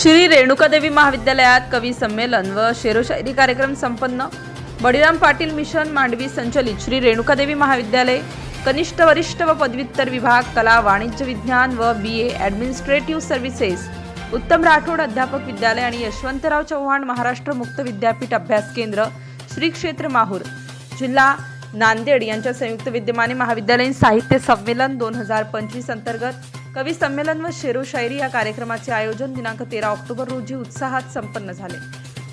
श्री रेणुकादेवी महाविद्यालयात कवी संमेलन व शेरोशायरी कार्यक्रम संपन्न. बळीराम पाटील मिशन मांडवी संचलित श्री रेणुकादेवी महाविद्यालय कनिष्ठ वरिष्ठ व पदव्युत्तर विभाग कला वाणिज्य विज्ञान व बी ए ॲडमिनिस्ट्रेटिव्ह सर्व्हिसेस उत्तम राठोड अध्यापक विद्यालय आणि यशवंतराव चव्हाण महाराष्ट्र मुक्त विद्यापीठ अभ्यास केंद्र श्री क्षेत्र माहूर जिल्हा नांदेड यांच्या संयुक्त विद्यमाने महाविद्यालयीन साहित्य संमेलन दोन हजार पंचवीस अंतर्गत कवी संमेलन व शेरो शायरी या कार्यक्रमाचे आयोजन दिनांक तेरा ऑक्टोबर रोजी उत्साहात संपन्न झाले.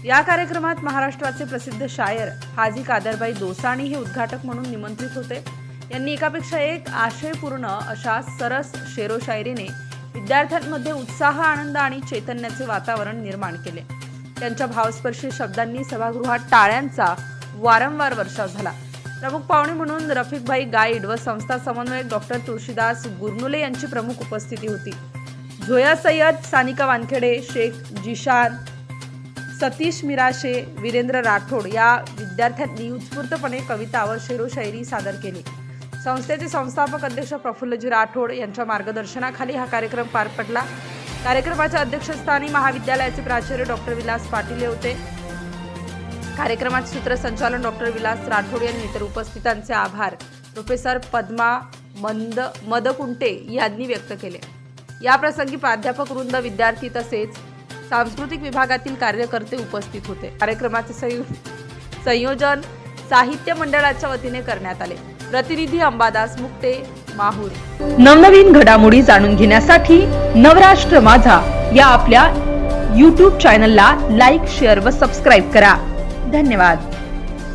या कार्यक्रमात महाराष्ट्राचे प्रसिद्ध शायर हाजी कादरबाई दोसाणी हे उद्घाटक म्हणून निमंत्रित होते. यांनी एकापेक्षा एक आशयपूर्ण अशा सरस शेरो शायरीने विद्यार्थ्यांमध्ये उत्साह आनंद आणि चैतन्याचे वातावरण निर्माण केले. त्यांच्या भावस्पर्शी शब्दांनी सभागृहात टाळ्यांचा वारंवार वर्षाव झाला. प्रमुख पाहुणे म्हणून रफिकभाई गाईड व संस्था समन्वयक डॉक्टर तुळशीदास गुरनुले यांची प्रमुख उपस्थिती होती. झोया सय्यद सानिका वानखेडे शेख जिशान सतीश मिराशे वीरेंद्र राठोड या विद्यार्थ्यांनी उत्स्फूर्तपणे कविता व शेरोशायरी सादर केली. संस्थेचे संस्थापक अध्यक्ष प्रफुल्लजी राठोड यांच्या मार्गदर्शनाखाली हा कार्यक्रम पार पडला. कार्यक्रमाच्या अध्यक्षस्थानी महाविद्यालयाचे प्राचार्य डॉक्टर विलास पाटील हे होते. कार्यक्रमाचे सूत्रसंचालन डॉक्टर विलास राठोड यांनी तर उपस्थितांचे आभार. प्रोफेसर पद्मा मंद मदकुंटे यांनी व्यक्त केले. याप्रसंगी प्राध्यापक वृंद विद्यार्थी तसेच सांस्कृतिक विभागातील कार्यकर्ते उपस्थित होते. कार्यक्रमाचे संयु- संयोजन साहित्य मंडळाच्या वतीने करण्यात आले. प्रतिनिधी अंबादास मुक्ते माहूर. नवनवीन घडामोडी जाणून घेण्यासाठी नवराष्ट्र माझा या आपल्या यूट्यूब चॅनलला लाईक शेअर व सबस्क्राईब करा. धन्यवाद.